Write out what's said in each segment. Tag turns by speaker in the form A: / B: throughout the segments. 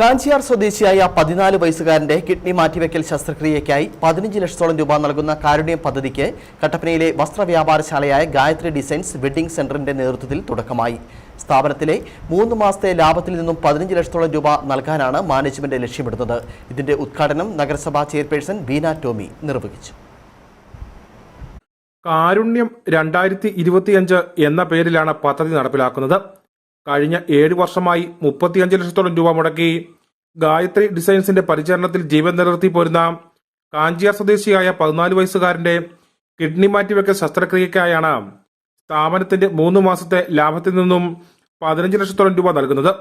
A: കാഞ്ചിയാർ സ്വദേശിയായ പതിനാല് വയസ്സുകാരന്റെ കിഡ്നി മാറ്റിവെക്കൽ ശസ്ത്രക്രിയയ്ക്കായി പതിനഞ്ച് ലക്ഷത്തോളം രൂപ നൽകുന്ന കാരുണ്യം പദ്ധതിക്ക് കട്ടപ്പനയിലെ വസ്ത്രവ്യാപാരശാലയായ ഗായത്രി ഡിസൈൻസ് വെഡ്ഡിംഗ് സെന്ററിന്റെ നേതൃത്വത്തിൽ തുടക്കമായി. സ്ഥാപനത്തിലെ മൂന്ന് മാസത്തെ ലാഭത്തിൽ നിന്നും പതിനഞ്ച് ലക്ഷത്തോളം രൂപ നൽകാനാണ് മാനേജ്മെന്റ് ലക്ഷ്യമിടുന്നത്. ഇതിന്റെ ഉദ്ഘാടനം നഗരസഭാ ചെയർപേഴ്സൺ ബീന ടോമി നിർവഹിച്ചു.
B: കാരുണ്യം രണ്ടായിരത്തി ഇരുപത്തിയഞ്ച് എന്ന പേരിലാണ് പദ്ധതി നടപ്പിലാക്കുന്നത്. കഴിഞ്ഞ ഏഴ് വർഷമായി മുപ്പത്തിയഞ്ച് ലക്ഷത്തോളം രൂപ മുടക്കി. ഗായത്രി ഡിസൈൻസിന്റെ പരിചരണത്തിൽ ജീവൻ നിലനിർത്തി പോരുന്ന കാഞ്ചിയാർ സ്വദേശിയായ പതിനാല് വയസ്സുകാരന്റെ കിഡ്നി മാറ്റിവെക്കൽ ശസ്ത്രക്രിയക്കായാണ് സ്ഥാപനത്തിന്റെ മൂന്ന് മാസത്തെ ലാഭത്തിൽ നിന്നും പതിനഞ്ച് ലക്ഷത്തോളം രൂപ നൽകുന്നത്.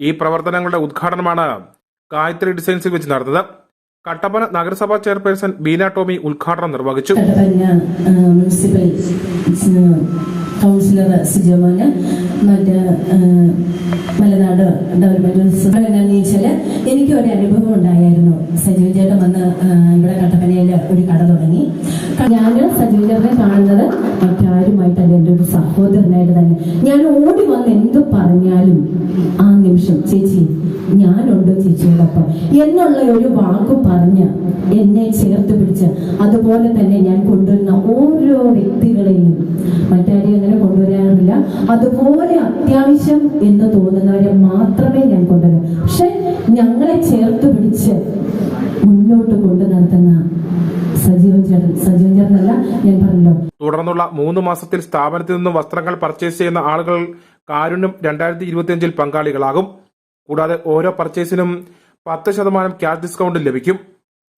B: ഈ പ്രവർത്തനങ്ങളുടെ ഉദ്ഘാടനമാണ് ഗായത്രി ഡിസൈൻസിൽ വെച്ച് നടന്നത്. കട്ടപ്പന നഗരസഭാ ചെയർപേഴ്സൺ ബീന ടോമി ഉദ്ഘാടനം നിർവഹിച്ചു.
C: മുനിസിപ്പൽ കൗൺസിലർ മറ്റ് മലനാട് ഡെവലപ്മെന്റ് എന്താണെന്ന് ചോദിച്ചാൽ എനിക്ക് ഒരു അനുഭവം ഉണ്ടായിരുന്നു. സജീവ് ചേട്ടൻ വന്ന് ഇവിടെ കട്ടപ്പനയിൽ ഒരു കട തുടങ്ങി. ഞാൻ സജീവ് ചേട്ടനെ കാണുന്നത് മറ്റാരുമായിട്ടല്ല എന്റെ ഒരു സഹോദരനായിട്ട് തന്നെ. ഞാൻ ഓടി വന്ന് എന്ത് പറഞ്ഞാലും ആ നിമിഷം ചേച്ചി ഞാനുണ്ട് ചേച്ചിയോടൊപ്പം. എന്നുള്ള ഒരു വാക്ക് പറഞ്ഞ് എന്നെ ചേർത്ത് പിടിച്ച് അതുപോലെ തന്നെ ഞാൻ കൊണ്ടുവരുന്ന ഓരോ വ്യക്തികളെയും കൊണ്ടുവരാറില്ല അതുപോലെ അത്യാവശ്യം എന്ന് തോന്നുന്നവരെ മാത്രമേ ഞാൻ കൊണ്ടുവരൂ. പക്ഷെ ഞങ്ങളെ ചേർത്ത് പിടിച്ച് മുന്നോട്ട് കൊണ്ടു നടത്തുന്ന സജീവൻ സജീവൻ ഞാൻ പറഞ്ഞല്ലോ.
B: തുടർന്നുള്ള മൂന്ന് മാസത്തിൽ സ്ഥാപനത്തിൽ നിന്നും വസ്ത്രങ്ങൾ പർച്ചേസ് ചെയ്യുന്ന ആളുകൾ കാരുണ്യം രണ്ടായിരത്തി ഇരുപത്തിയഞ്ചിൽ പങ്കാളികളാകും. കൂടാതെ ഓരോ പർച്ചേസിനും പത്ത് ശതമാനം ക്യാഷ് ഡിസ്കൗണ്ട് ലഭിക്കും.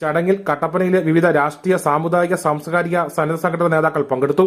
B: ചടങ്ങിൽ കട്ടപ്പനയിലെ വിവിധ രാഷ്ട്രീയ സാമുദായിക സാംസ്കാരിക സന്നദ്ധ സംഘടനാ നേതാക്കൾ പങ്കെടുത്തു.